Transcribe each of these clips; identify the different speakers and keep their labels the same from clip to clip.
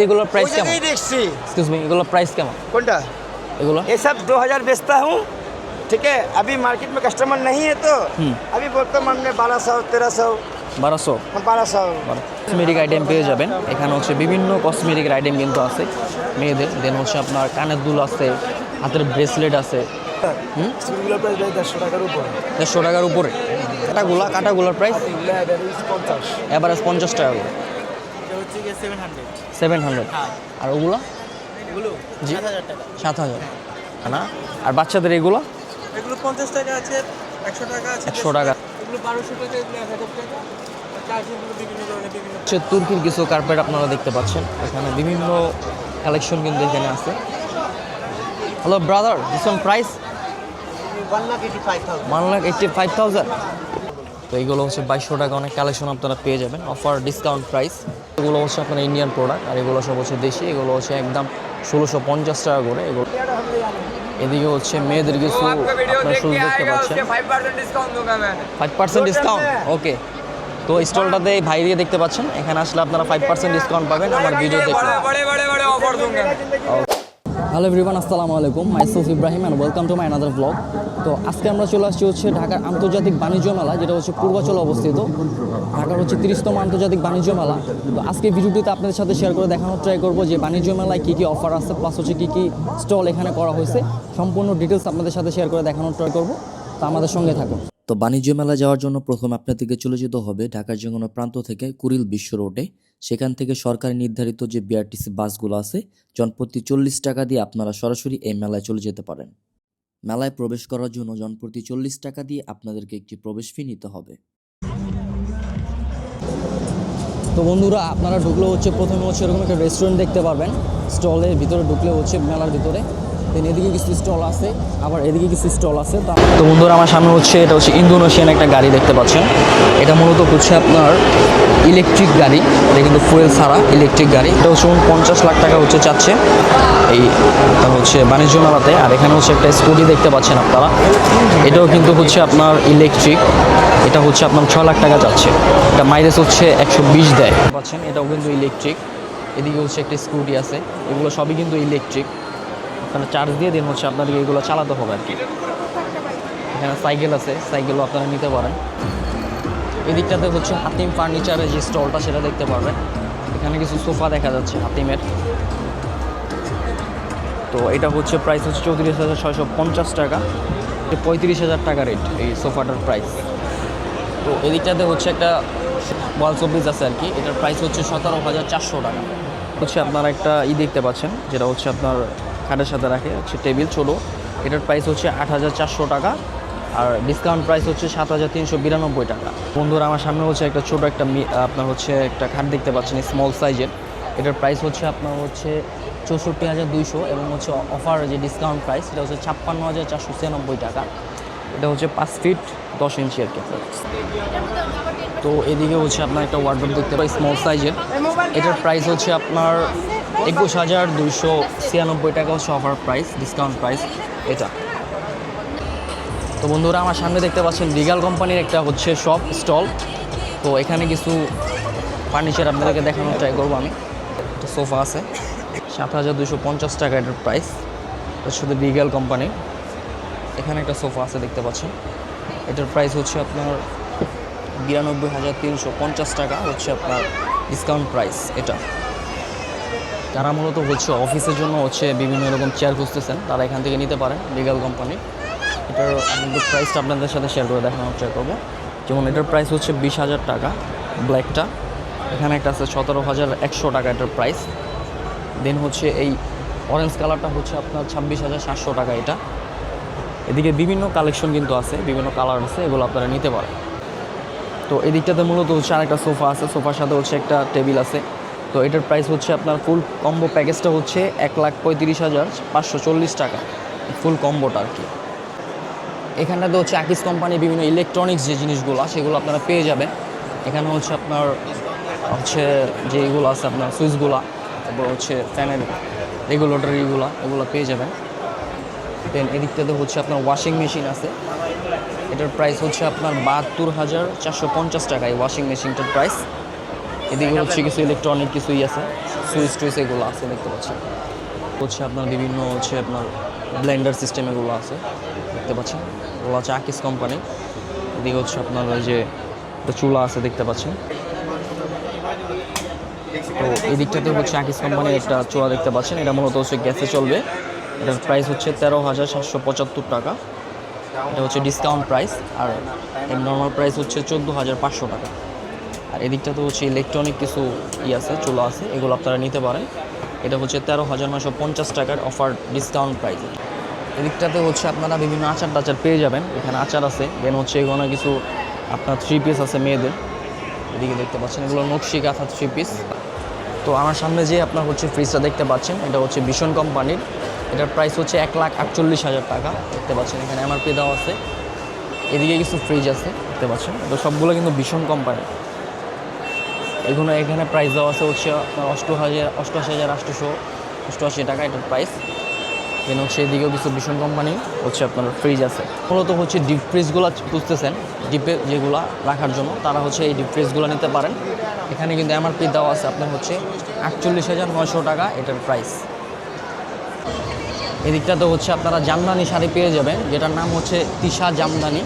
Speaker 1: এগুলোর প্রাইস
Speaker 2: ওই
Speaker 1: কেমন
Speaker 2: জায়গায় দেখছি
Speaker 1: এক্সকিউজ মি এগুলোর প্রাইস কেমন
Speaker 2: कोणता
Speaker 1: এগুলো
Speaker 2: ये सब 2000 बेचता हूँ ठीक है अभी मार्केट में कस्टमर नहीं है तो
Speaker 1: हम्म।
Speaker 2: अभी बोलता हूँ हमने बारह सौ तेरह सौ
Speaker 1: বারোশো
Speaker 2: बारह सौ
Speaker 1: কসমেটিক আইটেম পেয়ে যাবেন এখানে হচ্ছে বিভিন্ন কসমেটিকের আইটেম কিন্তু আছে মেয়েদের দেন হচ্ছে আপনার কানের দুল আছে হাতের ব্রেসলেট আছে হুম
Speaker 2: এগুলো প্রাইস ভাই দেড়শো টাকার উপর
Speaker 1: দেড়শো টাকার উপরে কাটাগুলা কাটাগুলার প্রাইস
Speaker 2: পঞ্চাশ
Speaker 1: অ্যাভারেজ পঞ্চাশ টাকা করে
Speaker 3: হচ্ছে গিয়ে সেভেন হান্ড্রেড
Speaker 1: সেভেন হান্ড্রেড আর ওগুলো?
Speaker 3: এগুলো
Speaker 1: জি।
Speaker 3: টাকা।
Speaker 1: সাত হাজার। না? আর বাচ্চাদের এগুলো?
Speaker 3: এগুলো পঞ্চাশ টাকা আছে একশো টাকা আছে
Speaker 1: একশো টাকা।
Speaker 3: এগুলো বারোশো টাকা এগুলো এক হাজার
Speaker 1: হচ্ছে তুর্কির কিছু কার্পেট আপনারা দেখতে পাচ্ছেন। এখানে বিভিন্ন কালেকশন কিন্তু এখানে আছে। Hello brother this one price
Speaker 3: one lakh eighty five thousand
Speaker 1: one lakh eighty five thousand তো এইগুলো হচ্ছে বাইশশো টাকা অনেক কালেকশন আপনারা পেয়ে যাবেন। অফার ডিসকাউন্ট প্রাইস এগুলো হচ্ছে আপনার ইন্ডিয়ান প্রোডাক্ট আর এগুলো সব হচ্ছে দেশি। এগুলো হচ্ছে একদম ষোলোশো পঞ্চাশ টাকা করে এগুলো। এদিকে হচ্ছে মেয়েদের কিছু আপনারা দেখতে পাচ্ছেন। ফাইভ পার্সেন্ট ডিসকাউন্ট ওকে তো স্টলটাতে ভাই দিয়ে দেখতে পাচ্ছেন। এখানে আসলে আপনারা ফাইভ পার্সেন্ট ডিসকাউন্ট পাবেন। আমার ভিডিও দেখলে হ্যালো এভরিওয়ান আসসালামু আলাইকুম। Myself Ibrahim and welcome to my another blog তো আজকে আমরা চলে আসছি হচ্ছে ঢাকার আন্তর্জাতিক বাণিজ্য মেলা, যেটা হচ্ছে পূর্বাচলে অবস্থিত। ঢাকার হচ্ছে তিরিশতম আন্তর্জাতিক বাণিজ্য মেলা। তো আজকে ভিডিওটিতে আপনাদের সাথে শেয়ার করে দেখানোর ট্রাই করব যে বাণিজ্য মেলায় কী কী অফার আছে প্লাস হচ্ছে কী কী স্টল এখানে করা হয়েছে। সম্পূর্ণ ডিটেলস আপনাদের সাথে শেয়ার করে দেখানোর ট্রাই করব। তো আমাদের সঙ্গে থাকুন।
Speaker 4: তো বাণিজ্য মেলা যাওয়ার জন্য প্রথম আপনাদেরকে চলে যেতে হবে ঢাকার যে কোনো প্রান্ত থেকে কুরিল বিশ্ব রোডে। সেখান থেকে সরকারি নির্ধারিত যে বিআরটিসি বাসগুলো আছে, জনপ্রতি চল্লিশ টাকা দিয়ে আপনারা সরাসরি এই মেলায় চলে যেতে পারেন। মেলায় প্রবেশ করার জন্য জনপ্রতি চল্লিশ টাকা দিয়ে আপনাদেরকে একটি প্রবেশ ফি নিতে হবে।
Speaker 1: তো বন্ধুরা, আপনারা ঢুকলে হচ্ছে প্রথমে হচ্ছে এরকম একটা রেস্টুরেন্ট দেখতে পারবেন। স্টলের ভিতরে ঢুকলে হচ্ছে মেলার ভিতরে। এদিকে কিছু স্টল আছে, আবার এদিকে কিছু স্টল আছে। তো তো বন্ধুরা, আমার সামনে হচ্ছে, এটা হচ্ছে ইন্দোনেশিয়ান একটা গাড়ি দেখতে পাচ্ছেন। এটা মূলত হচ্ছে আপনার ইলেকট্রিক গাড়ি। এটা কিন্তু ফুয়েল ছাড়া ইলেকট্রিক গাড়ি। এটা হচ্ছে পঞ্চাশ লাখ টাকা হচ্ছে চাচ্ছে। এই হচ্ছে বাণিজ্য মেলাতে। আর এখানে হচ্ছে একটা স্কুটি দেখতে পাচ্ছেন আপনারা। এটাও কিন্তু হচ্ছে আপনার ইলেকট্রিক এটা হচ্ছে আপনার ছ লাখ টাকা যাচ্ছে এটা মাইলেজ হচ্ছে একশো বিশ দেয়। পাচ্ছেন, এটাও কিন্তু ইলেকট্রিক এদিকে হচ্ছে একটা স্কুটি আছে। এগুলো সবই কিন্তু ইলেকট্রিক আপনারা চার্জ দিয়ে দিন হচ্ছে আপনাদেরকে এগুলো চালাতে হবে আর কি। এখানে সাইকেল আছে সাইকেলও আপনারা নিতে পারেন। এদিকটাতে হচ্ছে হাতিম ফার্নিচারের যে স্টলটা, সেটা দেখতে পারবেন। এখানে কিছু সোফা দেখা যাচ্ছে হাতিমের। তো এটা হচ্ছে প্রাইস হচ্ছে চৌত্রিশ হাজার ছয়শো পঞ্চাশ টাকা। পঁয়ত্রিশ হাজার টাকা রেট এই সোফাটার প্রাইস তো এদিকটাতে হচ্ছে একটা ওয়াল শোপিস আছে আর কি। এটার প্রাইস হচ্ছে সতেরো হাজার চারশো টাকা। হচ্ছে আপনারা একটা ই দেখতে পাচ্ছেন, যেটা হচ্ছে আপনার খাটের সাথে রাখে, হচ্ছে টেবিল ছোটো। এটার প্রাইস হচ্ছে আট হাজার চারশো টাকা, আর ডিসকাউন্ট প্রাইস হচ্ছে সাত হাজার তিনশো বিরানব্বই টাকা। বন্ধুরা, আমার সামনে হচ্ছে একটা ছোটো একটা আপনার হচ্ছে একটা খাট দেখতে পাচ্ছেন স্মল সাইজের এটার প্রাইস হচ্ছে আপনার হচ্ছে চৌষট্টি হাজার দুইশো এবং হচ্ছে অফার যে ডিসকাউন্ট প্রাইস সেটা হচ্ছে ছাপ্পান্ন হাজার চারশো ছিয়ানব্বই টাকা। এটা হচ্ছে পাঁচ ফিট দশ ইঞ্চি আর কি তো এদিকে হচ্ছে আপনার একটা ওয়ার্ডরোব দেখতে পাই স্মল সাইজের এটার প্রাইস হচ্ছে আপনার একুশ হাজার দুইশো ছিয়ানব্বই টাকা হচ্ছে অফার প্রাইস ডিসকাউন্ট প্রাইস এটা। তো বন্ধুরা, আমার সামনে দেখতে পাচ্ছেন লিগাল কোম্পানির একটা হচ্ছে শপ স্টল তো এখানে কিছু ফার্নিচার আপনাদেরকে দেখানোর ট্রাই করব আমি। একটা সোফা আছে। সাত হাজার দুশো পঞ্চাশ টাকা এটার প্রাইস এটা শুধু লিগাল কোম্পানি এখানে একটা সোফা আছে, দেখতে পাচ্ছেন। এটার প্রাইস হচ্ছে আপনার বিরানব্বই হাজার তিনশো পঞ্চাশ টাকা, হচ্ছে আপনার ডিসকাউন্ট প্রাইস এটা। যারা মূলত হচ্ছে অফিসের জন্য হচ্ছে বিভিন্ন রকম চেয়ার খুঁজতেছেন। তারা এখান থেকে নিতে পারেন লিগাল কোম্পানি এটার আমাদের প্রাইসটা আপনাদের সাথে শেয়ার করে দেখানোর ট্রাই করব। যেমন এটার প্রাইস হচ্ছে বিশ হাজার টাকা ব্ল্যাকটা এখানে একটা আছে সতেরো হাজার একশো টাকা এটার প্রাইস দেন হচ্ছে এই অরেঞ্জ কালারটা হচ্ছে আপনার ছাব্বিশ হাজার সাতশো টাকা এটা। এদিকে বিভিন্ন কালেকশন কিন্তু আছে, বিভিন্ন কালার আছে, এগুলো আপনারা নিতে পারেন। তো এদিকটাতে মূলত হচ্ছে আরেকটা সোফা আছে, সোফার সাথে হচ্ছে একটা টেবিল আছে। তো এটার প্রাইস হচ্ছে আপনার ফুল কম্বো প্যাকেজটা হচ্ছে এক লাখ পঁয়ত্রিশ হাজার পাঁচশো চল্লিশ টাকা। ফুল কম্বোটা আর কি। এখানটাতে হচ্ছে আকিস কোম্পানির বিভিন্ন ইলেকট্রনিক্স যে জিনিসগুলো, সেগুলো আপনারা পেয়ে যাবেন। এখানে হচ্ছে আপনার, হচ্ছে যে এগুলো আছে আপনার সুইচগুলা, তারপর হচ্ছে ফ্যানের রেগুলেটরিগুলো এগুলো পেয়ে যাবেন। দেন এদিকটাতে হচ্ছে আপনার ওয়াশিং মেশিন আছে। এটার প্রাইস হচ্ছে আপনার বাহাত্তর হাজার চারশো পঞ্চাশ টাকা এই ওয়াশিং মেশিনটার প্রাইস এদিকে হচ্ছে কিছু ইলেকট্রনিক কিছুই আছে সুইচ টুইচ এগুলো আছে দেখতে পাচ্ছি হচ্ছে আপনার বিভিন্ন হচ্ছে আপনার ব্লেন্ডার সিস্টেম এগুলো আছে, দেখতে পাচ্ছেন। এগুলো হচ্ছে আকিস কোম্পানি এদিকে হচ্ছে আপনার ওই যে চুলা আছে দেখতে পাচ্ছেন। তো এই দিকটাতে হচ্ছে আকিস কোম্পানির একটা চুলা দেখতে পাচ্ছেন। এটা মূলত হচ্ছে গ্যাসে চলবে। এটার প্রাইস হচ্ছে তেরো হাজার সাতশো পঁচাত্তর টাকা। এটা হচ্ছে ডিসকাউন্ট প্রাইস আর এর নর্মাল প্রাইস হচ্ছে চোদ্দ হাজার পাঁচশো টাকা। আর এদিকটাতে হচ্ছে ইলেকট্রনিক কিছু ই আছে, চুলা আছে, এগুলো আপনারা নিতে পারেন। এটা হচ্ছে তেরো হাজার নশো পঞ্চাশ টাকার অফার ডিসকাউন্ট প্রাইস এদিকটাতে হচ্ছে আপনারা বিভিন্ন আচার টাচার পেয়ে যাবেন। এখানে আচার আছে দেন হচ্ছে এখানে কিছু আপনার থ্রি পিস আছে মেয়েদের। এদিকে দেখতে পাচ্ছেন, এগুলো নকশি কাঁথা থ্রি পিস তো আমার সামনে যে আপনার হচ্ছে ফ্রিজটা দেখতে পাচ্ছেন, এটা হচ্ছে ভীষণ কোম্পানির। এটার প্রাইস হচ্ছে এক লাখ আটচল্লিশ হাজার টাকা। দেখতে পাচ্ছেন, এখানে এমআরপি দেওয়া আছে। এদিকে কিছু ফ্রিজ আছে, দেখতে পাচ্ছেন। তো সবগুলো কিন্তু ভীষণ কোম্পানি এগুলো এখানে প্রাইস দেওয়া আছে হচ্ছে অষ্ট হাজার, অষ্টআশি হাজার আটশোশো, অষ্টআশি টাকা এটার প্রাইস দেন হচ্ছে এদিকেও কিছু ভীষণ কোম্পানি হচ্ছে আপনার ফ্রিজ আছে। মূলত হচ্ছে ডিপ ফ্রিজগুলো খুঁজতেছেন ডিপে যেগুলো রাখার জন্য, তারা হচ্ছে এই ডিপ ফ্রিজগুলো নিতে পারেন। এখানে কিন্তু এমআরপি দেওয়া আছে আপনার হচ্ছে আটচল্লিশ হাজার নয়শো টাকা এটার প্রাইস এদিকটাতে হচ্ছে আপনারা জামদানি শাড়ি পেয়ে যাবেন, যেটার নাম হচ্ছে তিশা জামদানি।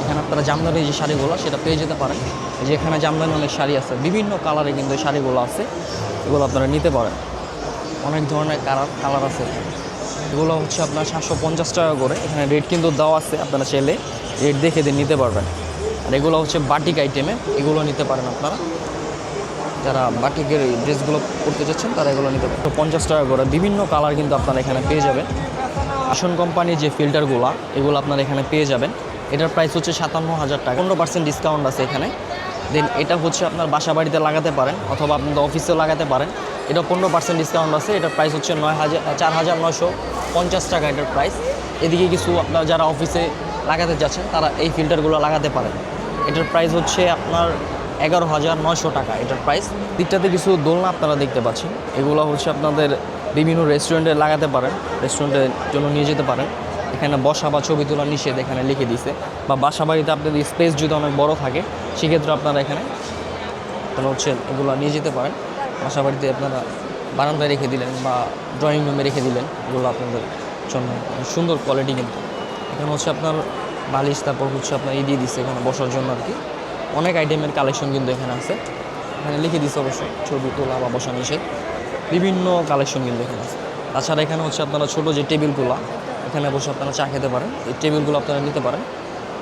Speaker 1: এখানে আপনারা জামদানি যে শাড়িগুলো, সেটা পেয়ে যেতে পারেন। এই যে জামদানি অনেক শাড়ি আছে, বিভিন্ন কালারে কিন্তু শাড়িগুলো আছে, এগুলো আপনারা নিতে পারেন। অনেক ধরনের কালার কালার আছে। এগুলো হচ্ছে আপনার সাতশো পঞ্চাশ টাকা করে। এখানে রেট কিন্তু দেওয়া আছে, আপনারা চাইলে রেট দেখে দিয়ে নিতে পারবেন। আর এগুলো হচ্ছে বাটিক আইটেমে এগুলো নিতে পারেন আপনারা। যারা বাটিকের ড্রেসগুলো পরতে চাচ্ছেন, তারা এগুলো নিতে পারেন। পঞ্চাশ টাকা করে। বিভিন্ন কালার কিন্তু আপনারা এখানে পেয়ে যাবেন। আসন কোম্পানির যে ফিল্টারগুলো এগুলো আপনারা এখানে পেয়ে যাবেন। এটার প্রাইস হচ্ছে সাতান্ন হাজার টাকা। পনেরো পার্সেন্ট ডিসকাউন্ট আছে এখানে। দেন এটা হচ্ছে আপনার বাসা বাড়িতে লাগাতে পারেন অথবা আপনাদের অফিসেও লাগাতে পারেন। এটা পনেরো পার্সেন্ট ডিসকাউন্ট আছে, এটার প্রাইস হচ্ছে নয় হাজার চার হাজার নয়শো পঞ্চাশ টাকা এটার প্রাইস এদিকে কিছু আপনার যারা অফিসে লাগাতে যাচ্ছেন, তারা এই ফিল্টারগুলো লাগাতে পারেন। এটার প্রাইস হচ্ছে আপনার এগারো হাজার নয়শো টাকা এটার প্রাইস দিকটাতে কিছু দোলনা আপনারা দেখতে পাচ্ছেন। এগুলো হচ্ছে আপনাদের বিভিন্ন রেস্টুরেন্টে লাগাতে পারেন রেস্টুরেন্টের জন্য নিয়ে যেতে পারেন। এখানে বসা বা ছবি তোলা নিষেধ এখানে লিখে দিছে বা বাসা বাড়িতে আপনাদের স্পেস যদি অনেক বড় থাকে সেক্ষেত্রে আপনারা এখানে আপনারা হচ্ছে এগুলো নিয়ে যেতে পারেন। বাসা বাড়িতে আপনারা বারান্দায় রেখে দিলেন বা ড্রয়িং রুমে রেখে দিলেন, এগুলো আপনাদের জন্য সুন্দর কোয়ালিটি কিন্তু। এখানে হচ্ছে আপনার বালিশ, তারপর হচ্ছে আপনার এই দিয়ে দিচ্ছে এখানে বসার জন্য আর কি। অনেক আইটেমের কালেকশন কিন্তু এখানে আছে। এখানে লিখে দিচ্ছে অবশ্যই, ছবি তোলা বা বসা নিষেধ। বিভিন্ন কালেকশন কিন্তু এখানে আছে। তাছাড়া এখানে হচ্ছে আপনারা ছোটো যে টেবিলগুলো, এখানে বসে আপনারা চা খেতে পারেন। এই টেবিলগুলো আপনারা নিতে পারেন।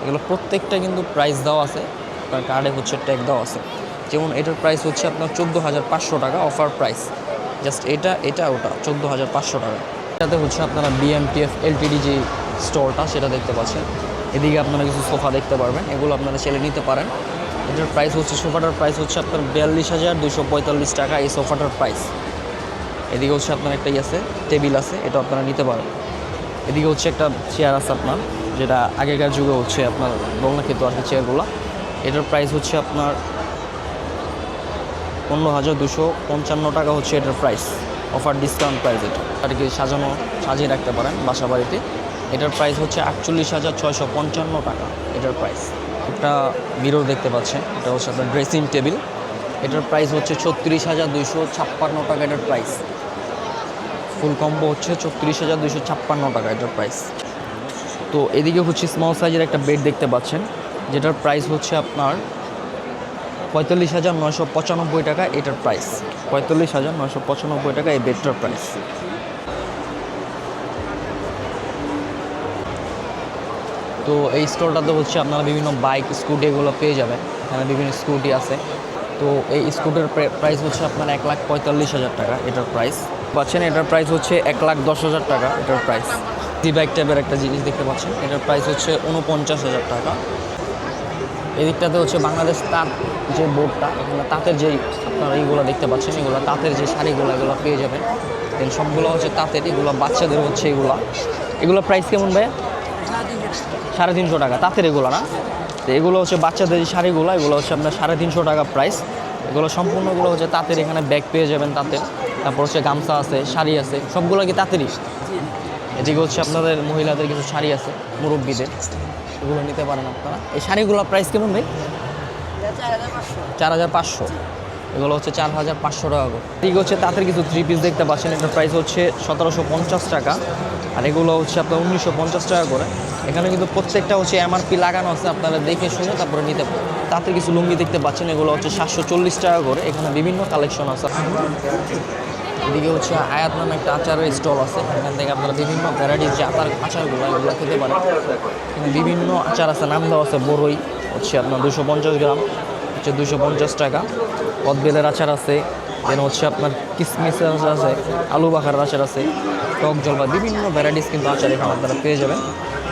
Speaker 1: এগুলো প্রত্যেকটা কিন্তু প্রাইস দেওয়া আছে। আপনার কার্ডে হচ্ছে ট্যাগ দেওয়া আছে যেমন এটার প্রাইস হচ্ছে আপনার চোদ্দ হাজার পাঁচশো টাকা অফার প্রাইস জাস্ট এটা এটা, ওটা, চোদ্দ হাজার পাঁচশো টাকা। এটাতে হচ্ছে আপনারা বিএমটিএফ এলটিডি যে স্টোরটা সেটা দেখতে পাচ্ছেন। এদিকে আপনারা কিছু সোফা দেখতে পারবেন, এগুলো আপনারা ছেলে নিতে পারেন। এটার প্রাইস হচ্ছে, সোফাটার প্রাইস হচ্ছে আপনার বিয়াল্লিশ হাজার দুশো পঁয়তাল্লিশ টাকা এই সোফাটার প্রাইস এদিকে হচ্ছে আপনার একটা ইয়ে আছে টেবিল আছে, এটা আপনারা নিতে পারেন। এদিকে হচ্ছে একটা চেয়ার আছে আপনার, যেটা আগেকার যুগে হচ্ছে আপনার দোলনা খেতে আর কি চেয়ারগুলো এটার প্রাইস হচ্ছে আপনার পনেরো হাজার দুশো পঞ্চান্ন টাকা হচ্ছে এটার প্রাইস অফার ডিসকাউন্ট প্রাইস এটা। আর কি সাজানো, সাজিয়ে রাখতে পারেন বাসা বাড়িতে এটার প্রাইস হচ্ছে আটচল্লিশ হাজার ছয়শো পঞ্চান্ন টাকা, এটার প্রাইস একটা মিরর দেখতে পাচ্ছেন, এটা হচ্ছে আপনার ড্রেসিং টেবিল এটার প্রাইস হচ্ছে ছত্রিশ হাজার দুশো ছাপ্পান্ন টাকা এটার প্রাইস ফুল কম্বো হচ্ছে ছত্রিশ হাজার দুশো ছাপ্পান্ন টাকা এটার প্রাইস তো এদিকে হচ্ছে স্মল সাইজের একটা বেড দেখতে পাচ্ছেন। যেটার প্রাইস হচ্ছে আপনার পঁয়তাল্লিশ হাজার নয়শো পঁচানব্বই টাকা, এটার প্রাইস পঁয়তাল্লিশ হাজার নয়শো পঁচানব্বই টাকা এই বেডটার প্রাইস তো এই স্টোরটাতে হচ্ছে আপনারা বিভিন্ন বাইক স্কুটি এগুলো পেয়ে যাবেন। এখানে বিভিন্ন স্কুটি আছে। তো এই স্কুটির প্রাইস হচ্ছে আপনার এক লাখ পঁয়তাল্লিশ হাজার টাকা, এটার প্রাইস পাচ্ছেন, এটার প্রাইস হচ্ছে এক লাখ দশ হাজার টাকা, এটার প্রাইস জি বাইক টাইপের একটা জিনিস দেখতে পাচ্ছেন, এটার প্রাইস হচ্ছে উনপঞ্চাশ হাজার টাকা। এদিকটাতে হচ্ছে বাংলাদেশ তাঁত যে বোর্ডটা এখানে তাঁতের যেই আপনারা এইগুলো দেখতে পাচ্ছেন, এগুলো তাঁতের যে শাড়িগুলো, এগুলো পেয়ে যাবেন। দেন সবগুলো হচ্ছে তাঁতের, এগুলো বাচ্চাদের হচ্ছে এগুলো। এগুলো প্রাইস কেমন ভাইয়া? সাড়ে তিনশো টাকা, তাঁতের এগুলো না? তো এগুলো হচ্ছে বাচ্চাদের যে শাড়িগুলো, এগুলো হচ্ছে আপনার সাড়ে তিনশো টাকা প্রাইস এগুলো সম্পূর্ণগুলো হচ্ছে তাঁতের এখানে ব্যাগ পেয়ে যাবেন তাঁতের। তারপর হচ্ছে গামছা আছে, শাড়ি আছে, সবগুলো কি তাঁতেরই? এদিকে হচ্ছে আপনাদের মহিলাদের কিছু শাড়ি আছে, মুরব্বীদের। এগুলো নিতে পারেন আপনারা। এই শাড়িগুলোর প্রাইস কেমন ভাই? চার হাজার পাঁচশো। এগুলো হচ্ছে চার হাজার পাঁচশো টাকা করে। ঠিক হচ্ছে তাদের কিছু থ্রি পিস দেখতে পাচ্ছেন। এটার প্রাইস হচ্ছে সতেরোশো পঞ্চাশ টাকা। আর এগুলো হচ্ছে আপনার উনিশশো পঞ্চাশ টাকা করে। এখানে কিন্তু প্রত্যেকটা হচ্ছে এমআরপি লাগানো আছে, আপনারা দেখে শুনে তারপরে নিতে পারেন। তাতে কিছু লুঙ্গি দেখতে পাচ্ছেন, এগুলো হচ্ছে সাতশো চল্লিশ টাকা করে। এখানে বিভিন্ন কালেকশন আছে। এদিকে হচ্ছে আয়াত নামে একটা আচারের স্টল আছে। এখান থেকে আপনারা বিভিন্ন ভ্যারাইটিস যে আচার, আচারগুলো এগুলো খেতে পারেন। বিভিন্ন আচার আছে, নাম দেওয়া আছে বড়ই হচ্ছে আপনার দুশো পঞ্চাশ গ্রাম, হচ্ছে দুশো পঞ্চাশ টাকা। কদবেলের আচার আছে দেন হচ্ছে আপনার কিসমিসের আচার আছে, আলু বাখার আচার আছে, টক জলবা বিভিন্ন ভ্যারাইটিস কিন্তু আচার এখানে আপনারা পেয়ে যাবেন।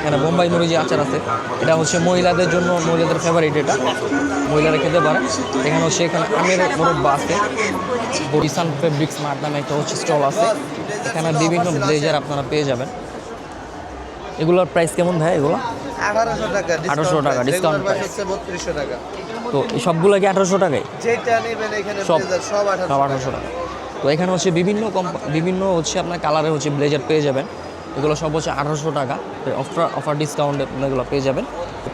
Speaker 1: এখানে বোম্বাই মরিচ আচার আছে এটা হচ্ছে মহিলাদের জন্য মহিলাদের ফেভারিট এটা। মহিলারা খেতে পারে। এখানে হচ্ছে এখানে আমের মোরব্বা আছে। বরিসান ফেব্রিক্স মার্ট নামে একটা হচ্ছে স্টল আছে। এখানে বিভিন্ন ব্লেজার আপনারা পেয়ে যাবেন। এগুলোর প্রাইস কেমন ভাই এগুলো?
Speaker 3: আঠারোশো টাকা
Speaker 1: 1800 টাকা, discount price।
Speaker 3: বত্রিশশো টাকা।
Speaker 1: তো এই সবগুলো কি আঠারোশো টাকায়?
Speaker 3: যেটা নেবেন এখানে
Speaker 1: সব
Speaker 3: সব আঠারোশো
Speaker 1: টাকা। তো এখানে হচ্ছে বিভিন্ন কম্পা বিভিন্ন হচ্ছে আপনার কালারে হচ্ছে ব্লেজার পেয়ে যাবেন। এগুলো সব হচ্ছে আঠারোশো টাকা। অফার অফার ডিসকাউন্টে এগুলো পেয়ে যাবেন।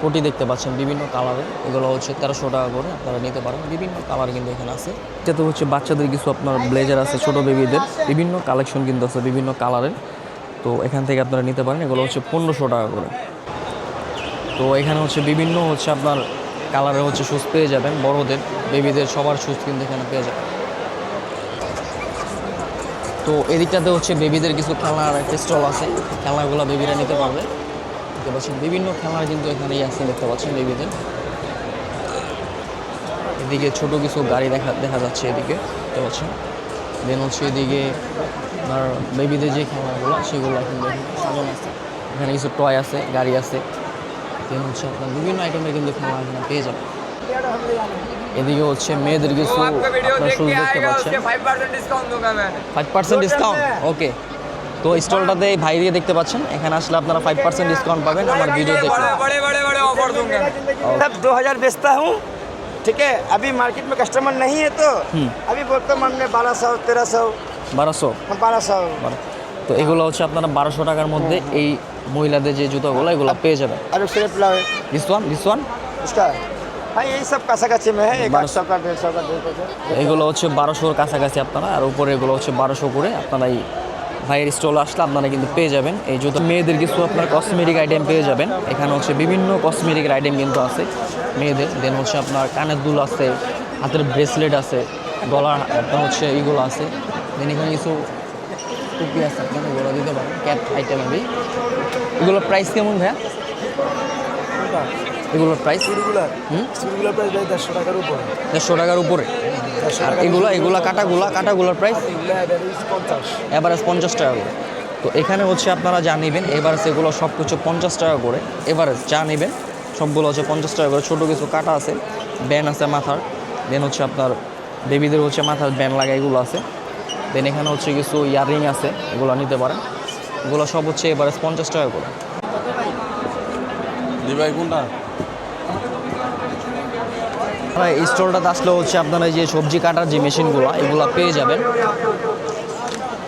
Speaker 1: কোটি দেখতে পাচ্ছেন, বিভিন্ন কালারে এগুলো হচ্ছে তেরোশো টাকা করে আপনারা নিতে পারেন। বিভিন্ন কালার কিন্তু এখানে আছে। এটাতে হচ্ছে বাচ্চাদের কিছু আপনার ব্লেজার আছে, ছোটো বেবিদের বিভিন্ন কালেকশন কিন্তু আছে, বিভিন্ন কালারের তো এখান থেকে আপনারা নিতে পারেন। এগুলো হচ্ছে পনেরোশো টাকা করে। তো এখানে হচ্ছে বিভিন্ন হচ্ছে আপনার কালারের হচ্ছে শুজ পেয়ে যাবেন। বড়দের বেবিদের সবার শুজ কিন্তু এখানে পেয়ে যাবেন। তো এদিকটাতে হচ্ছে বেবিদের কিছু খেলার একটা স্টল আছে। খেলাগুলো বেবিরা নিতে পারবে। দেখতে পাচ্ছেন বিভিন্ন খেলার কিন্তু এখানেই আছে, দেখতে পাচ্ছেন বেবিদের এদিকে ছোট কিছু গাড়ি দেখা দেখা যাচ্ছে এদিকে, দেখতে পাচ্ছেন। দেন হচ্ছে এদিকে আপনার বেবিদের যে খেলাগুলো, সেগুলো এখন সাজানো আছে। এখানে কিছু টয় আছে, গাড়ি আছে। দেন হচ্ছে আপনার বিভিন্ন আইটেমের কিন্তু খেলনা এখানে পেয়ে যাবেন। এদিকে হচ্ছে মেয়েদের কিছু আপনার শুজ দেখতে পাচ্ছেন
Speaker 3: फाइव परसेंट डिस्काउंट दूंगा मैं
Speaker 1: ফাইভ পার্সেন্ট ডিসকাউন্ট ওকে তো স্টলটাতে ভাই দিয়ে দেখতে পাচ্ছেন এখানে আসলে আপনারা ফাইভ পার্সেন্ট ডিসকাউন্ট পাবেন আমার ভিডিও দেখলে
Speaker 3: बड़े बड़े बड़े ऑफर दूंगा
Speaker 2: सब दो हजार बेचता हूँ ठीक है अभी मार्केट में कस्टमर नहीं है तो अभी बोलते मन में बारह सौ तेरह सौ
Speaker 1: বারোশো
Speaker 2: बारह सौ
Speaker 1: তো এগুলো হচ্ছে আপনারা বারোশো টাকার মধ্যে এই মহিলাদের যে জুতোগুলো এগুলো পেয়ে যাবেন
Speaker 2: अरे स्लेप लाओ
Speaker 1: দিস ওয়ান দিস ওয়ান
Speaker 2: হ্যাঁ এই সব কাছাকাছি মেয়ে একশো কা
Speaker 1: এগুলো হচ্ছে বারোশোর কাছাকাছি আপনারা আর উপরে এগুলো হচ্ছে বারোশো করে। আপনারা এই ভাইয়ের স্টল আসলে আপনারা কিন্তু পেয়ে যাবেন। এই জুতো মেয়েদের কিছু আপনার কসমেটিক আইটেম পেয়ে যাবেন। এখানে হচ্ছে বিভিন্ন কসমেটিক আইটেম কিন্তু আছে মেয়েদের। দেন হচ্ছে আপনার কানের দুল আছে হাতের ব্রেসলেট আছে গলার আপনার হচ্ছে এইগুলো আছে। দেন এখানে কিছু টুপি আছে আপনার এগুলো দিতে পারেন। ক্যাট আইটেম এগুলোর প্রাইস কেমন ভাইয়া? এগুলোর প্রাইস
Speaker 2: সিরগুলার
Speaker 1: হুম?
Speaker 2: সিরগুলার প্রাইস ভাই দেড়শো টাকার উপরে।
Speaker 1: দেড়শো টাকার উপরে? আর এগুলো এগুলো কাটাগুলা কাটাগুলোর প্রাইস এভারেজ পঞ্চাশ। টাকা করে। তো এখানে হচ্ছে আপনারা যা নেবেন এভারেজ এগুলো সব কিছু পঞ্চাশ টাকা করে। এভারেজ যা নেবেন সবগুলো হচ্ছে পঞ্চাশ টাকা করে। ছোটো কিছু কাটা আছে ব্যান আছে মাথার। দেন হচ্ছে আপনার বেবিদের হচ্ছে মাথার ব্যান লাগা এগুলো আছে। দেন এখানে হচ্ছে কিছু ইয়াররিং আছে এগুলো নিতে পারেন। এগুলো সব হচ্ছে এভারেজ পঞ্চাশ টাকা করে। ভাই এই স্টলটাতে আসলে হচ্ছে আপনারা এই যে সবজি কাটার যে মেশিনগুলো এগুলো পেয়ে যাবেন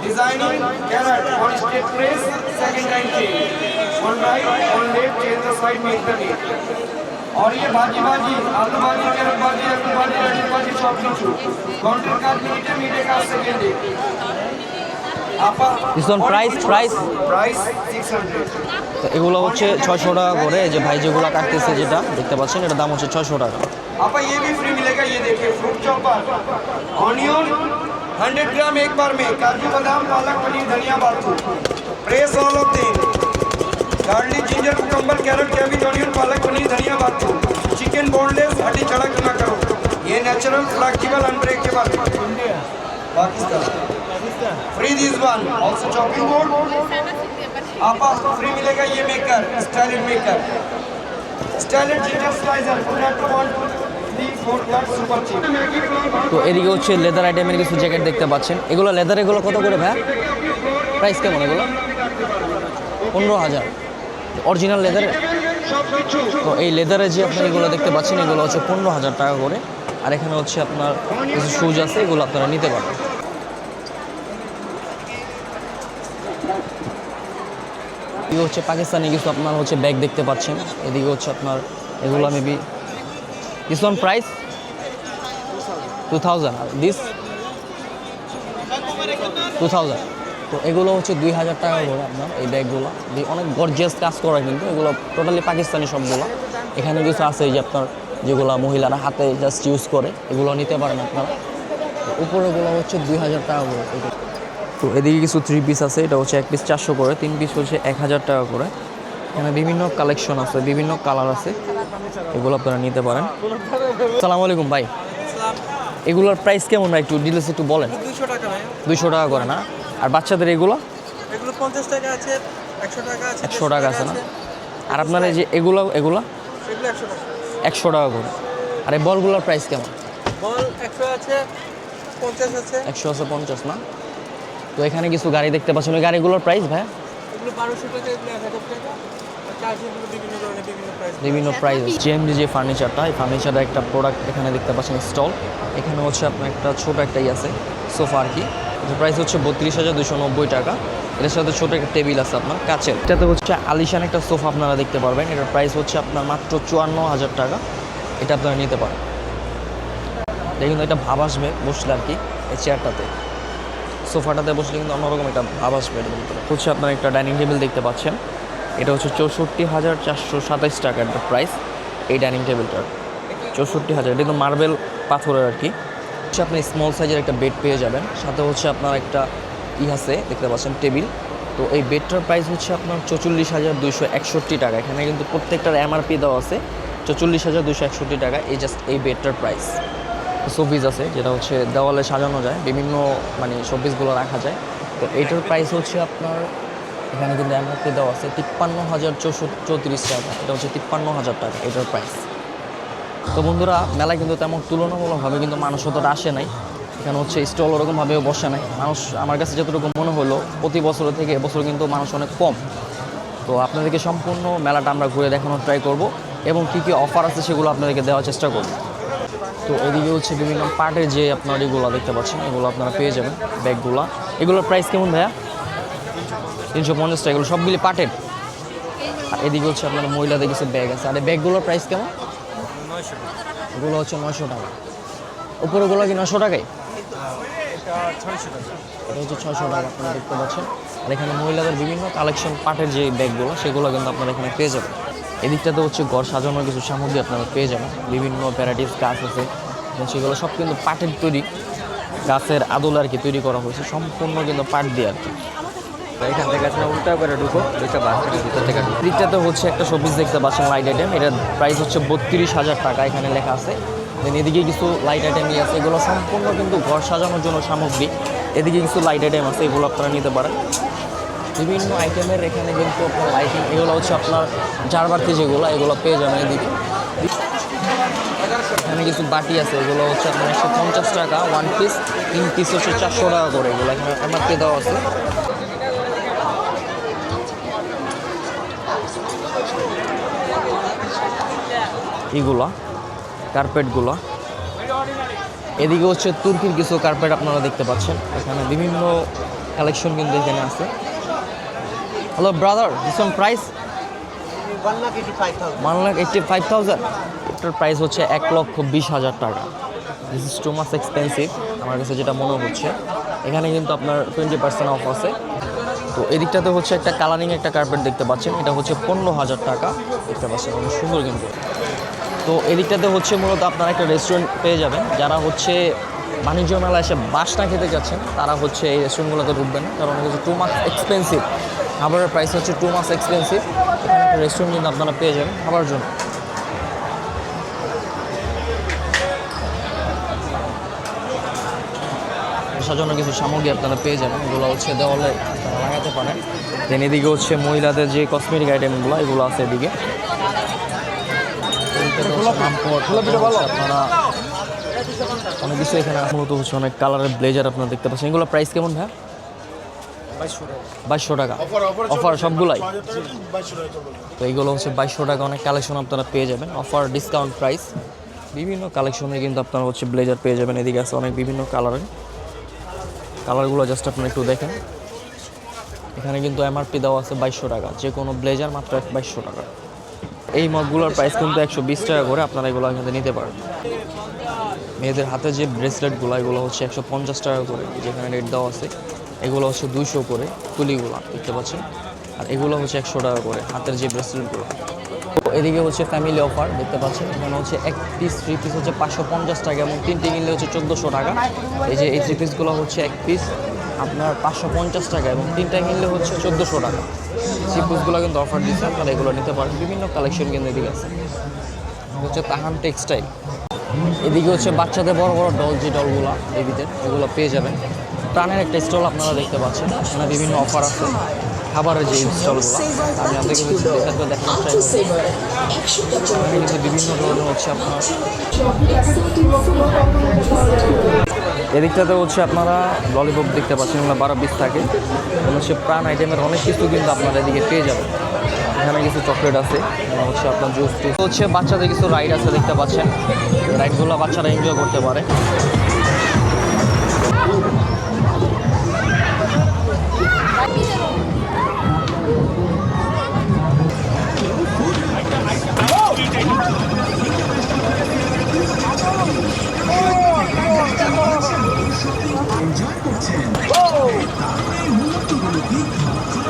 Speaker 2: Designing carrot on straight press, second time change. One right, one left, change the side, make the knee. और ये भाजी भाजी आलू भाजी कैरेट भाजी आलू भाजी लड़ी भाजी सब कुछ काउंटर का मीठे मीठे का सेकंड डे आपा
Speaker 1: This one price, price?
Speaker 2: Price 600
Speaker 1: তো এগুলো হচ্ছে ছয়শো টাকা করে এই যে ভাই যেগুলো কাটতেছে যেটা দেখতে পাচ্ছেন এটার দাম হচ্ছে ছয়শো টাকা
Speaker 2: आपा ये भी फ्री मिलेगा, ये देखिए फ्रूट चॉपर ऑनियन 100 ग्राम एक बार में, काजू बादाम, पालक पनीर, धनिया बातू press all of them garlic ginger cucumber carrot cabbage onion palak paneer, धनिया बातू चिकन बोनलेस हड्डी चढ़क ना करो। ये natural flexible unbreakable plastic. Free this one also chopping board आपा फ्री मिलेगा ये मेकर स्टाइलिड maker स्टाइलिड ginger slicer potato one three
Speaker 1: তো এদিকে হচ্ছে লেদার আইটেমের কিছু জ্যাকেট দেখতে পাচ্ছেন। এগুলো লেদার এগুলো কত করে ভাই প্রাইস কেমন এগুলো? পনেরো হাজার। অরিজিনাল লেদার তো এই লেদারে যে আপনার এগুলো দেখতে পাচ্ছেন, এগুলো হচ্ছে পনেরো হাজার টাকা করে। আর এখানে হচ্ছে আপনার কিছু শুজ আছে, এগুলো আপনারা নিতে পারেন। হচ্ছে পাকিস্তানি কিছু আপনার হচ্ছে ব্যাগ দেখতে পাচ্ছেন। এদিকে হচ্ছে আপনার, এগুলো maybe price two thousand this two thousand তো এগুলো হচ্ছে দুই হাজার টাকা করে আপনার, এই ব্যাগগুলো। অনেক গর্জিয়াস কাজ করা কিন্তু, এগুলো টোটালি পাকিস্তানি সবগুলো। এখানে কিছু আছে যে আপনার, যেগুলো মহিলারা হাতে জাস্ট ইউজ করে, এগুলো নিতে পারেন আপনারা। উপরেগুলো হচ্ছে দুই হাজার টাকা করে তো এদিকে কিছু থ্রি পিস আছে, এটা হচ্ছে এক পিস চারশো করে, তিন পিস হচ্ছে এক হাজার টাকা করে। এখানে বিভিন্ন কালেকশন আছে বিভিন্ন কালার আছে। এগুলো আপনারা নিতে পারেন। সালাম আলাইকুম ভাই। এগুলোর প্রাইস কেমন ভাই? একটু ডিটেলস একটু বলেন।
Speaker 3: দুইশো টাকা
Speaker 1: করে না? আর বাচ্চাদের এগুলো?
Speaker 3: এগুলো পঞ্চাশ টাকা আছে একশো টাকা আছে
Speaker 1: একশো টাকা আছে না? আর আপনার এই যে এগুলো এগুলো?
Speaker 3: একশো টাকা।
Speaker 1: করে। আর এই বলগুলোর প্রাইস কেমন?
Speaker 3: বল একশো আছে পঞ্চাশ আছে।
Speaker 1: একশো আছে পঞ্চাশ না? তো এখানে কিছু গাড়ি দেখতে পাচ্ছেন। ওই গাড়িগুলোর প্রাইস ভাই
Speaker 3: বিভিন্ন প্রাইস
Speaker 1: জিএমডি যে ফার্নিচারটা এই ফার্নিচারের একটা প্রোডাক্ট এখানে দেখতে পাচ্ছেন স্টল এখানে হচ্ছে আপনার একটা ছোট একটা ই আছে সোফা আর কি। প্রাইস হচ্ছে বত্রিশ হাজার দুশো নব্বই টাকা। এটার সাথে ছোট একটা টেবিল আছে আপনার কাছের এটাতে হচ্ছে আলিশান একটা সোফা আপনারা দেখতে পারবেন। এটার প্রাইস হচ্ছে আপনার মাত্র চুয়ান্ন হাজার টাকা। এটা আপনারা নিতে পারেন। এটা কিন্তু একটা ভাব আসবে বসলে আর কি, এই চেয়ারটাতে সোফাটাতে বসলে কিন্তু অন্যরকম একটা ভাব আসবে হচ্ছে আপনার একটা ডাইনিং টেবিল দেখতে পাচ্ছেন। এটা হচ্ছে চৌষট্টি হাজার চারশো সাতাইশ টাকার প্রাইস এই ডাইনিং টেবিলটার চৌষট্টি হাজার, এটা কিন্তু মার্বেল পাথরের আর কি। হচ্ছে আপনি স্মল সাইজের একটা বেড পেয়ে যাবেন, সাথে হচ্ছে আপনার একটা ই আছে, দেখতে পাচ্ছেন টেবিল তো এই বেডটার প্রাইস হচ্ছে আপনার চৌচল্লিশ হাজার দুইশো একষট্টি টাকা। এখানে কিন্তু প্রত্যেকটার এমআরপি দেওয়া আছে, চৌচল্লিশ হাজার দুশো একষট্টি টাকা, এই জাস্ট এই বেডটার প্রাইস শোপিস আছে, যেটা হচ্ছে দেওয়ালে সাজানো যায়, বিভিন্ন মানে শোপিসগুলো রাখা যায়। তো এইটার প্রাইস হচ্ছে আপনার এখানে কিন্তু এমআরপি দেওয়া আছে তিপ্পান্ন হাজার চৌত্রিশ টাকা। এটা হচ্ছে তিপ্পান্ন হাজার টাকা, এটার প্রাইস তো বন্ধুরা, মেলায় কিন্তু তেমন তুলনামূলকভাবে কিন্তু মানুষ অতটা আসে নাই। এখানে হচ্ছে স্টল ওরকমভাবেও বসে নাই। মানুষ, আমার কাছে যতটুকু মনে হলো, প্রতি বছর থেকে এবছর কিন্তু মানুষ অনেক কম। তো আপনাদেরকে সম্পূর্ণ মেলাটা আমরা ঘুরে দেখানোর ট্রাই করব এবং কী কী অফার আছে সেগুলো আপনাদেরকে দেওয়ার চেষ্টা করব। তো এদিকে হচ্ছে বিভিন্ন পার্টের যে আপনার এগুলো দেখতে পাচ্ছেন, এগুলো আপনারা পেয়ে যাবেন ব্যাগগুলো। এগুলোর প্রাইস কেমন ভাইয়া? তিনশো পঞ্চাশ টাকা এগুলো সবগুলি পাটের। আর এদিকে হচ্ছে আপনার মহিলাদের কিছু ব্যাগ আছে। আর এই ব্যাগগুলোর প্রাইস কেমন? এগুলো হচ্ছে নয়শো টাকা। উপরেগুলো কি নশো টাকায়? এটা হচ্ছে ছয়শো টাকা, আপনারা দেখতে পাচ্ছেন। আর এখানে মহিলাদের বিভিন্ন কালেকশন পাটের যে ব্যাগগুলো, সেগুলো কিন্তু আপনারা এখানে পেয়ে যাবেন। এদিকটাতে হচ্ছে ঘর সাজানোর কিছু সামগ্রী আপনারা পেয়ে যাবেন। বিভিন্ন ভ্যারাইটিস গাছ আছে। সেগুলো সব কিন্তু পাটের তৈরি। গাছের আদল আর কি তৈরি করা হয়েছে। সম্পূর্ণ কিন্তু পাট দিয়ে আর কি।
Speaker 5: এখান থেকে আসলে উল্টা করে ঢুকো, দুইটা বাস ভিতর থেকে।
Speaker 1: দিকটাতে হচ্ছে একটা শোপিস দেখতে পাচ্ছেন লাইট আইটেম এটার প্রাইস হচ্ছে বত্রিশ হাজার টাকা এখানে লেখা আছে। দেন এদিকে কিছু লাইট আইটেম আছে, এগুলো সম্পূর্ণ কিন্তু ঘর সাজানোর জন্য সামগ্রী। এদিকে কিছু লাইট আইটেম আছে, এগুলো আপনারা নিতে পারেন। বিভিন্ন আইটেমের এখানে কিন্তু আপনার লাইটিং এগুলো হচ্ছে আপনার জারবাতি যেগুলো, এগুলো পেয়ে যাবেন এদিকে। এখানে কিছু বাটি আছে, এগুলো হচ্ছে আপনার একশো পঞ্চাশ টাকা ওয়ান পিস তিন পিস হচ্ছে চারশো টাকা করে, এগুলো এখানে এমআরপি দেওয়া আছে। এগুলা কার্পেটগুলো এদিকে হচ্ছে তুর্কির কিছু কার্পেট আপনারা দেখতে পাচ্ছেন। এখানে বিভিন্ন কালেকশন কিন্তু এখানে আছে।
Speaker 3: Hello brother this price
Speaker 1: one lakh eighty five thousand এটার প্রাইস হচ্ছে এক লক্ষ বিশ হাজার টাকা। This is too much expensive আমার কাছে যেটা মনে হচ্ছে। এখানে কিন্তু আপনার টোয়েন্টি পার্সেন্ট অফ আছে। তো এদিকটাতে হচ্ছে একটা কালারিং একটা কার্পেট দেখতে পাচ্ছেন। এটা হচ্ছে পনেরো হাজার টাকা। দেখতে পাচ্ছেন, অনেক সুন্দর কিন্তু। তো এদিকটাতে হচ্ছে মূলত আপনারা একটা রেস্টুরেন্ট পেয়ে যাবেন। যারা হচ্ছে বাণিজ্য মেলা এসে বাস না খেতে যাচ্ছেন, তারা হচ্ছে এই রেস্টুরেন্টগুলোতে ঢুকবেন কারণ হচ্ছে টু মাস এক্সপেন্সিভ খাবারের প্রাইস হচ্ছে টু মাস এক্সপেন্সিভ এখানে একটা রেস্টুরেন্ট কিন্তু আপনারা পেয়ে যাবেন খাবার জন্য। সাজানোর কিছু সামগ্রী আপনারা পেয়ে যাবেন। এগুলো হচ্ছে দেওয়ালে লাগাতে পারেন। দেন এদিকে হচ্ছে মহিলাদের যে কসমেটিক আইটেমগুলো এগুলো আছে এদিকে এদিকটাতে হচ্ছে পাম্পড়, তারপর হচ্ছে আপনারা অনেক কিছু এখানে। মূলত হচ্ছে অনেক কালারের ব্লেজার আপনারা দেখতে পাচ্ছেন। এগুলো প্রাইস কেমন ভাই বাইশশো টাকা। অফার সবগুলাই? তো এইগুলো হচ্ছে বাইশশো টাকা অনেক কালেকশন আপনারা পেয়ে যাবেন। অফার ডিসকাউন্ট প্রাইস বিভিন্ন কালেকশনে কিন্তু আপনারা হচ্ছে ব্লেজার পেয়ে যাবেন। এদিকে আছে অনেক বিভিন্ন কালারের কালারগুলো জাস্ট আপনারা একটু দেখেন। এখানে কিন্তু এমআরপি দেওয়া আছে বাইশশো টাকা। যে কোনো ব্লেজার মাত্র বাইশশো টাকা। এই মগগুলোর প্রাইস কিন্তু একশো বিশ টাকা করে আপনারা এগুলো এখানে নিতে পারেন। মেয়েদের হাতে যে ব্রেসলেটগুলো এগুলো হচ্ছে একশো পঞ্চাশ টাকা করে, যেখানে রেট দেওয়া আছে, এগুলো হচ্ছে দুইশো করে তুলিগুলো, দেখতে পাচ্ছেন? আর এগুলো হচ্ছে একশো টাকা করে, হাতের যে ব্রেসলেটগুলো এদিকে হচ্ছে ফ্যামিলি অফার দেখতে পাচ্ছেন? এখানে হচ্ছে এক পিস থ্রি পিস হচ্ছে পাঁচশো পঞ্চাশ টাকা, এবং তিনটে কিনলে হচ্ছে চোদ্দোশো টাকা। এই যে এই থ্রি পিসগুলো হচ্ছে এক পিস আপনার পাঁচশো পঞ্চাশ টাকা এবং তিনটা কিনলে হচ্ছে চোদ্দোশো টাকা। থ্রি পিসগুলো কিন্তু অফার দিচ্ছে আপনারা এগুলো নিতে পারেন বিভিন্ন কালেকশন কিন্তু এদিকে আছে। হচ্ছে তাহান টেক্সটাইল এদিকে হচ্ছে বাচ্চাদের বড় বড় ডল যে ডলগুলো বেবিদের এগুলো পেয়ে যাবেন। প্রাণের একটা স্টল আপনারা দেখতে পাচ্ছেন। এখানে বিভিন্ন অফার আছে। খাবারের যে স্টলগুলো আমি হচ্ছে দেখাতে দেখানোর করব এখানে কিন্তু বিভিন্ন ধরনের হচ্ছে আপনার এদিকটাতে হচ্ছে আপনারা ললিপপ দেখতে পাচ্ছেন, এগুলো বারো পিস থাকে। হচ্ছে প্রাণ আইটেমের অনেক কিছু কিন্তু আপনারা এদিকে পেয়ে যাবেন। এখানে কিছু চকলেট আছে হচ্ছে আপনার জুস টুস হচ্ছে বাচ্চাদের কিছু রাইড আছে দেখতে পাচ্ছেন। রাইডগুলো বাচ্চারা এনজয় করতে পারে।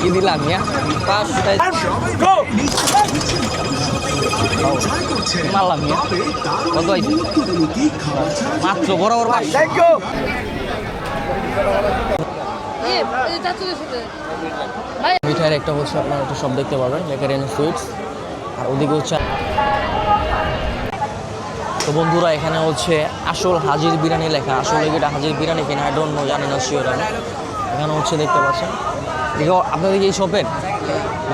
Speaker 1: কি দিলাম ইয়া পাঁচ মারলাম ইয়া কত আইছে মাত্র
Speaker 6: এ চাচুদের সাথে
Speaker 1: মিঠাইয়ের একটা হচ্ছে আপনারা একটা সব দেখতে পারবেন লেকারেন সুইটস আর ওদিকে হচ্ছে তো বন্ধুরা এখানে হচ্ছে আসল হাজির বিরিয়ানি লেখা। আসলে এটা হাজির বিরিয়ানি কিনা আই ডোন্ট নো জানি না শিওর আমি। এখানে হচ্ছে দেখতে পাচ্ছেন দেখো আপনাদের এই শপের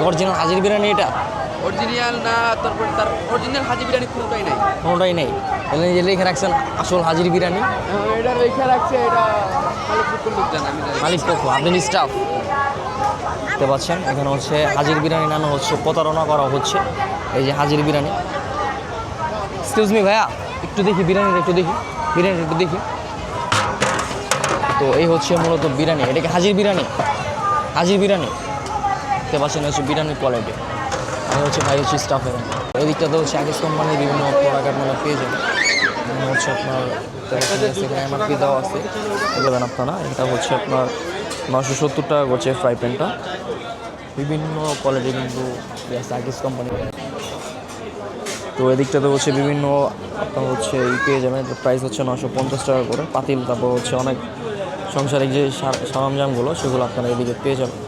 Speaker 1: অরিজিনাল হাজির বিরিয়ানি এটা?
Speaker 5: অরিজিনাল না তারপর তার অরিজিনাল হাজি বিরিয়ানি কোনোটাই নাই।
Speaker 1: কোনোটাই নেই। এখানে যে লিখে রাখছেন আসল হাজির বিরিয়ানি?
Speaker 5: এটা রেখে রাখছে এটা মালিক লোক জানে আমি
Speaker 1: মালিক পক্ষ আপনি স্টাফ দেখতে পাচ্ছেন এখানে হচ্ছে হাজির বিরিয়ানি নামে হচ্ছে প্রতারণা করা হচ্ছে এই যে হাজির বিরিয়ানি। এক্সকিউজ মি ভাইয়া একটু দেখি বিরিয়ানিটা একটু দেখি বিরিয়ানিটা একটু দেখি। তো এই হচ্ছে মূলত বিরিয়ানি এটা কি হাজির বিরিয়ানি? হাজির বিরিয়ানি? দেখতে পাচ্ছেন, হচ্ছে বিরিয়ানির কোয়ালিটি আমি হচ্ছে ভাই হচ্ছে স্টাফ এখানে এই দিকটাতে হচ্ছে আগের কোম্পানির বিভিন্ন প্রোডাক্ট আপনারা পেয়ে যাবেন। হচ্ছে আপনার এমআরপি দেওয়া আছে। দেবেন আপনারা। এটা হচ্ছে আপনার নশো সত্তর টাকা করছে ফ্রাই প্যানটা বিভিন্ন কোয়ালিটি কিন্তু আগিস কোম্পানি তো এদিকটাতে হচ্ছে বিভিন্ন আপনার হচ্ছে এই পেয়ে যাবেন। প্রাইস হচ্ছে নশো পঞ্চাশ টাকা করে। পাতিল তারপর হচ্ছে অনেক সংসারিক যে সরঞ্জামগুলো, সেগুলো আপনারা এদিকে পেয়ে যাবেন।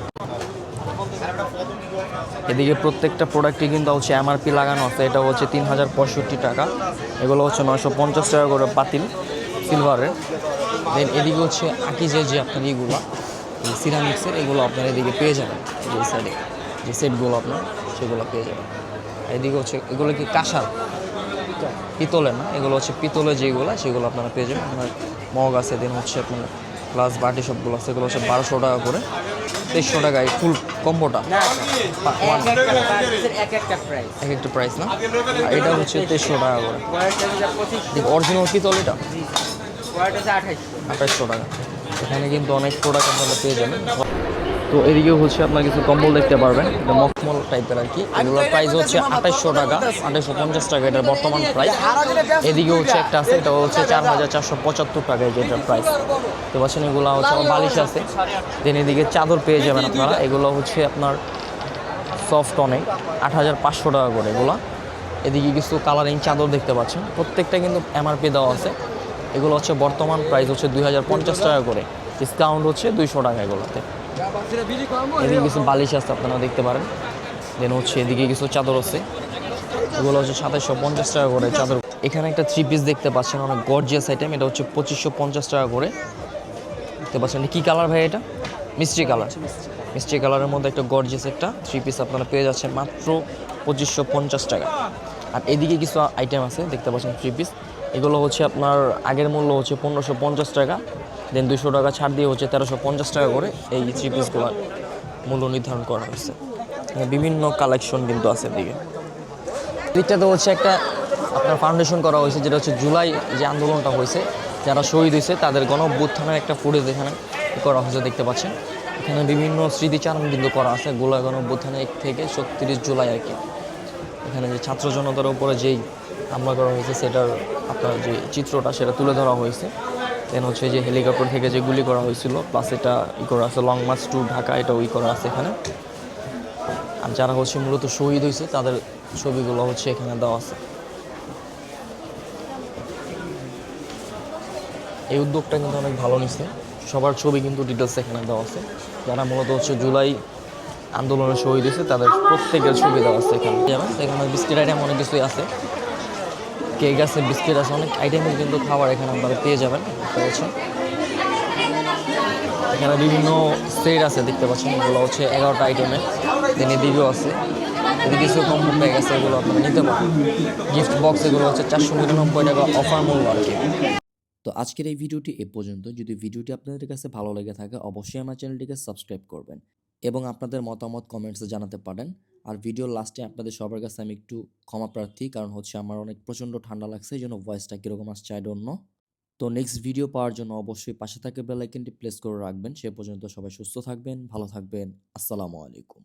Speaker 1: এদিকে প্রত্যেকটা প্রোডাক্টই কিন্তু হচ্ছে এমআরপি লাগানো আছে। এটা হচ্ছে তিন হাজার পঁয়ষট্টি টাকা। এগুলো হচ্ছে নশো পঞ্চাশ টাকা করে পাতিল সিলভারের দেন এদিকে হচ্ছে আকিজের যে আপনার ইগুলো এই সিরামিক্সের এগুলো আপনার এদিকে পেয়ে যাবেন। যে সাইডে যে সেটগুলো আপনার, সেগুলো পেয়ে যাবেন। এদিকে হচ্ছে, এগুলো কি কাঁসার পিতলের না, এগুলো হচ্ছে পিতলের যেগুলো, সেগুলো আপনারা পেয়ে যাবেন। আপনার মগ আছে দেন হচ্ছে আপনার প্লাস বাটি সবগুলো আছে, এগুলো হচ্ছে বারোশো টাকা করে। তেইশশো টাকায় ফুল কম্বোটা।
Speaker 5: এক একটা প্রাইস
Speaker 1: না? এটা হচ্ছে তেইশশো টাকা করে। অরিজিনাল পিতল এটা?
Speaker 5: আঠাইশশো।
Speaker 1: টাকা। এখানে কিন্তু অনেক প্রোডাক্ট আপনারা পেয়ে যাবেন। তো এদিকে হচ্ছে আপনার কিছু কম্বল দেখতে পারবেন, এটা মখমল টাইপের আর কি। এগুলোর প্রাইস হচ্ছে আঠাশশো টাকা আঠাশশো পঞ্চাশ টাকা এটার বর্তমান প্রাইস এদিকে হচ্ছে একটা আছে এটা হচ্ছে চার হাজার চারশো পঁচাত্তর টাকা এই যে এটার প্রাইস তো পাচ্ছেন এগুলো হচ্ছে আমার বালিশ আছে। দেন এদিকে চাদর পেয়ে যাবেন আপনারা, এগুলো হচ্ছে আপনার সফট অনেক আট হাজার পাঁচশো টাকা করে এগুলো। এদিকে কিছু কালারিং চাদর দেখতে পাচ্ছেন, প্রত্যেকটা কিন্তু এমআরপি দেওয়া আছে। এগুলো হচ্ছে বর্তমান প্রাইস হচ্ছে দুই হাজার পঞ্চাশ টাকা করে ডিসকাউন্ট হচ্ছে দুইশো টাকা এগুলোতে। এদিকে কিছু বালিশ আছে আপনারা দেখতে পারেন। দেন হচ্ছে এদিকে কিছু চাদর আছে। এগুলো হচ্ছে সাতাশশো পঞ্চাশ টাকা করে চাদর। এখানে একটা থ্রি পিস দেখতে পাচ্ছেন, অনেক গর্জিয়াস আইটেম এটা হচ্ছে পঁচিশশো পঞ্চাশ টাকা করে। দেখতে পাচ্ছেন কী কালার ভাই এটা? মিষ্টি কালার মিষ্টি কালারের মধ্যে একটা গর্জিয়াস একটা থ্রি পিস আপনারা পেয়ে যাচ্ছেন মাত্র পঁচিশশো পঞ্চাশ টাকা। আর এদিকে কিছু আইটেম আছে, দেখতে পাচ্ছেন থ্রি পিস এগুলো হচ্ছে আপনার আগের মূল্য হচ্ছে পনেরোশো পঞ্চাশ টাকা দেন দুশো টাকা ছাড় দিয়ে হচ্ছে তেরোশো পঞ্চাশ টাকা করে এই থ্রি পিসগুলোর মূল্য নির্ধারণ করা হয়েছে। বিভিন্ন কালেকশন কিন্তু আছে এদিকে। দিকটাতে হচ্ছে একটা আপনার ফাউন্ডেশন করা হয়েছে, যেটা হচ্ছে জুলাই যে আন্দোলনটা হয়েছে, যারা শহীদ হয়েছে তাদের গণ অভ্যুত্থানের একটা ফুটেজ এখানে করা হয়েছে, দেখতে পাচ্ছেন। এখানে বিভিন্ন স্মৃতিচারণ কিন্তু করা আছে, গোলা গণ অভ্যুত্থানের এক থেকে ছত্রিশ জুলাই আর কি। এখানে যে ছাত্র জনতার উপরে যেই হামলা করা হয়েছে, সেটার আপনার যে চিত্রটা, সেটা তুলে ধরা হয়েছে। দেন হচ্ছে যে হেলিকপ্টার থেকে যে গুলি করা হয়েছিল প্লাস এটা ই করা আছে লং মার্চ টু ঢাকা এটা ই করা আছে এখানে। আর যারা হচ্ছে মূলত শহীদ হয়েছে, তাদের ছবিগুলো হচ্ছে এখানে দেওয়া আছে। এই উদ্যোগটা কিন্তু অনেক ভালো নিচ্ছে সবার ছবি কিন্তু ডিটেলস এখানে দেওয়া আছে। যারা মূলত হচ্ছে জুলাই আন্দোলনে শহীদ হয়েছে, তাদের প্রত্যেকের ছবি দেওয়া আছে এখানে। যেমন, এখানে বিস্কিট আইটেম অনেক কিছুই আছে। কেক আছে বিস্কিট আছে, অনেক আইটেমের কিন্তু খাবার এখানে আপনারা পেয়ে যাবেন এখানে বিভিন্ন সেট আছে, দেখতে পাচ্ছেন, এগুলো হচ্ছে এগারোটা আইটেমের দেন এদিকেও আছে। এদিকে কিছু কম্বো প্যাক আছে, এগুলো আপনারা নিতে পারেন গিফট বক্স এগুলো হচ্ছে চারশো নিরানব্বই টাকা অফার মূল্য আর কি।
Speaker 4: তো আজকের এই ভিডিওটি এ পর্যন্ত। যদি ভিডিওটি আপনাদের কাছে ভালো লেগে থাকে, অবশ্যই আমার চ্যানেলটিকে সাবস্ক্রাইব করবেন। এবং আপনাদের মতামত কমেন্টসে জানাতে পারেন। আর ভিডিও লাস্টে আপনাদের সবার কাছে আমি একটু ক্ষমা প্রার্থী, কারণ হচ্ছে আমার অনেক প্রচণ্ড ঠান্ডা লাগছে, এই জন্য ভয়েসটা কীরকম আসছে আই ডোন্ট নো তো নেক্সট ভিডিও পাওয়ার জন্য অবশ্যই পাশে থাকে বেলাইকেনটি প্লেস করে রাখবেন। সে পর্যন্ত সবাই সুস্থ থাকবেন, ভালো থাকবেন। আসসালামু আলাইকুম।